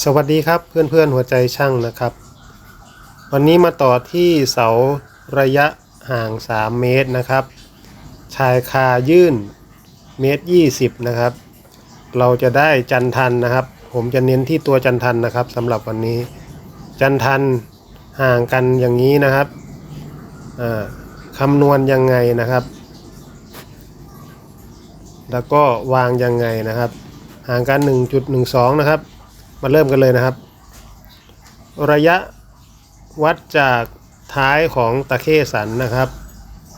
สวัสดีครับเพื่อนๆหัวใจช่างนะครับ วันนี้มาต่อที่เสาระยะห่าง 3 เมตรนะครับ ชายคายื่นเมตร20 นะครับ เราจะได้จันทันนะครับ ผมจะเน้นที่ตัวจันทันนะครับสำหรับวันนี้ จันทันห่างกันอย่างนี้นะครับคำนวณยังไงนะครับ แล้วก็วางยังไงนะครับ ห่างกัน 1.12 นะครับ มาเริ่มกันเลยนะครับ ระยะวัดจากท้ายของตะเข้สันนะครับ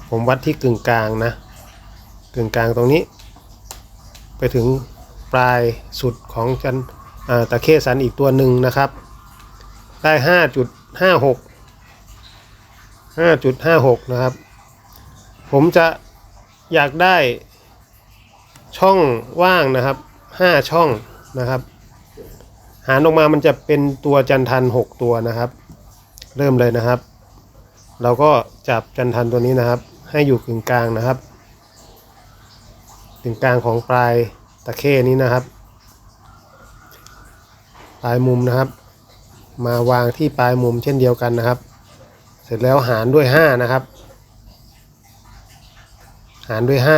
ผมวัดที่กึ่งกลางนะ กึ่งกลางตรงนี้ ไปถึงปลายสุดของจันตะเข้สันอีกตัวหนึ่งนะครับ ได้5.56 5.56นะครับ ผมจะอยากได้ช่องว่างนะครับ5ช่องนะครับ หารออกมามันจะเป็นตัวจันทัน6ตัวนะครับ เริ่มเลยนะครับ เราก็จับจันทันตัวนี้นะครับ ให้อยู่กึ่งกลางนะครับกึ่งกลางของปลายตะเข้นี้นะครับ ปลายมุมนะครับ มาวางที่ปลายมุมเช่นเดียวกันนะครับ เสร็จแล้วหารด้วย5นะครับ หารด้วย5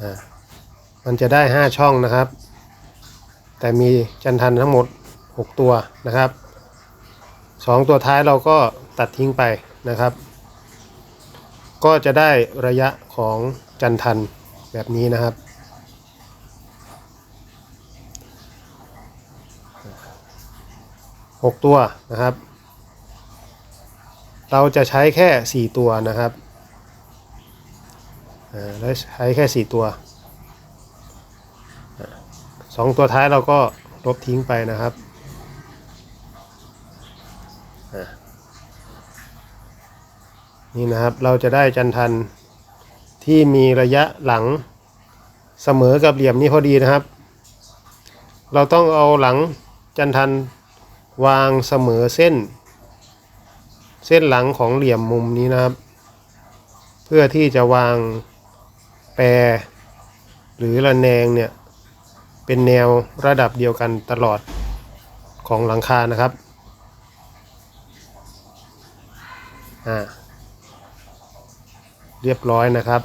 อ่ามันจะได้5ช่องนะครับ แต่มีจันทันทั้งหมด 6 ตัวนะครับ 2 ตัวท้ายเราก็ตัดทิ้งไปนะครับ ก็จะได้ระยะของจันทันแบบนี้นะครับ 6 ตัวนะครับ เราจะใช้แค่ 4 ตัวนะครับอ่าแล้วใช้แค่ 4 ตัว สองตัวท้ายเราก็ลบทิ้งไปนะครับนี่นะครับเราจะได้จันทันที่มีระยะหลังเสมอกับเหลี่ยมนี้พอดีนะครับ เราต้องเอาหลังจันทันวางเสมอเส้น เส้นหลังของเหลี่ยมมุมนี้นะครับ เพื่อที่จะวางแปรหรือระแนงเนี่ย เป็นแนวระดับเดียวกันตลอดของหลังคานะครับอ่าเรียบร้อยนะครับ